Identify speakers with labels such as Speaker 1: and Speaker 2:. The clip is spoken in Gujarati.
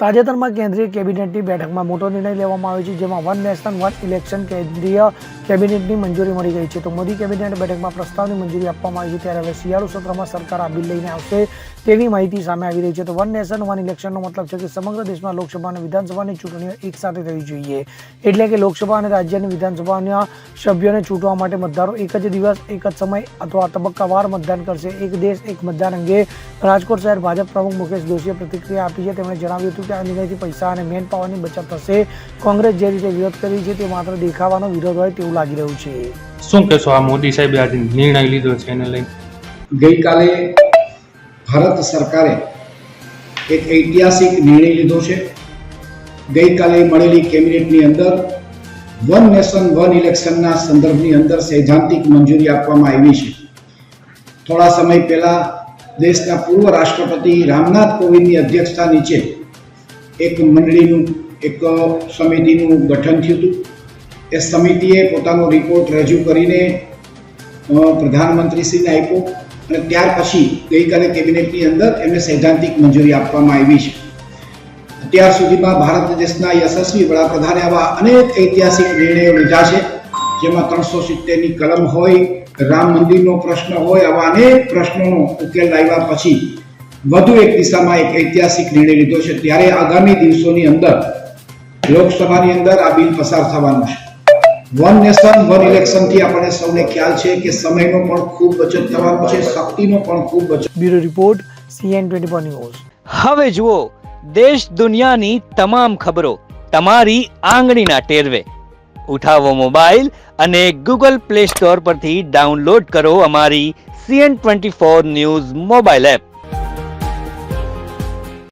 Speaker 1: તાજેતરમાં કેન્દ્રીય કેબિનેટની બેઠકમાં મોટો નિર્ણય લેવામાં આવ્યો છે, જેમાં વન નેશન, વન ઇલેક્શન કેન્દ્રીય કેબિનેટની મંજૂરી મળી ગઈ છે. તો મોદી કેબિનેટ બેઠકમાં પ્રસ્તાવની મંજૂરી આપવામાં આવી છે, ત્યારે હવે શિયાળુ સત્રમાં સરકાર આ બિલ લઈને આવશે તેવી માહિતી સામે આવી રહી છે. તો વન નેશન, વન ઇલેક્શનનો મતલબ છે કે સમગ્ર દેશમાં લોકસભા અને વિધાનસભાની ચૂંટણીઓ એક સાથે થવી જોઈએ. એટલે કે લોકસભા અને રાજ્યની વિધાનસભાના સભ્યોને ચૂંટવા માટે મતદારો એક જ દિવસ, એક જ સમય અથવા તબક્કાવાર મતદાન કરશે. એક દેશ, એક મતદાન અંગે રાજકોટ શહેર ભાજપ પ્રમુખ મુકેશ દોશીએ પ્રતિક્રિયા આપી છે. તેમણે જણાવ્યું હતું કે આ નિર્ણયથી પૈસા અને મેન પાવરની બચત થશે. કોંગ્રેસ જે રીતે વિરોધ કરી છે તે માત્ર દેખાવાનો વિરોધ હોય તેવું લાગી રહ્યું છે.
Speaker 2: શું કહેશો? આ મોદી સાહેબે આજે નિર્ણય લીધો છે એને લઈને.
Speaker 3: ગઈકાલે ભારત સરકારે એક ઐતિહાસિક નિર્ણય લીધો છે. ગઈકાલે મળેલી કેબિનેટની અંદર વન નેશન વન ઇલેક્શનના સંદર્ભની અંદર સૈદ્ધાંતિક મંજૂરી આપવામાં આવી છે. થોડા સમય પહેલા દેશના પૂર્વ રાષ્ટ્રપતિ રામનાથ કોવિંદની અધ્યક્ષતા નીચે એક મંડળીનું, એક સમિતિનું ગઠન થયું હતું. એ સમિતિએ પોતાનો રિપોર્ટ રજૂ કરીને પ્રધાનમંત્રીશ્રીને આપ્યો અને ત્યાર પછી ગઈકાલે કેબિનેટની અંદર એમને સૈદ્ધાંતિક મંજૂરી આપવામાં આવી છે. અત્યાર સુધીમાં ભારત દેશના યશસ્વી વડાપ્રધાને આવા અનેક ઐતિહાસિક નિર્ણયો લીધા છે, જેમાં ત્રણસો સિત્તેરની કલમ હોય, રામ મંદિરનો પ્રશ્ન હોય, આવા અનેક પ્રશ્નોનો ઉકેલ લાવ્યા પછી વધુ એક દિશામાં એક ઐતિહાસિક નિર્ણય લીધો છે. ત્યારે આગામી દિવસોની અંદર લોકસભાની અંદર આ બિલ પસાર થવાનું છે. વન નેશન વન ઇલેક્શનથી આપણને સૌને ખ્યાલ છે કે સમયનો પણ ખૂબ બચત થવાનો છે શક્તિનો પણ ખૂબ બચત
Speaker 1: bureau report CN twenty four news
Speaker 4: હવે જુઓ દેશ દુનિયાની તમામ ખબરો તમારી આંગળીના ટેરવે. ઉઠાવો મોબાઈલ અને ગૂગલ પ્લે સ્ટોર પરથી ડાઉનલોડ કરો અમારી CN twenty four news mobile app.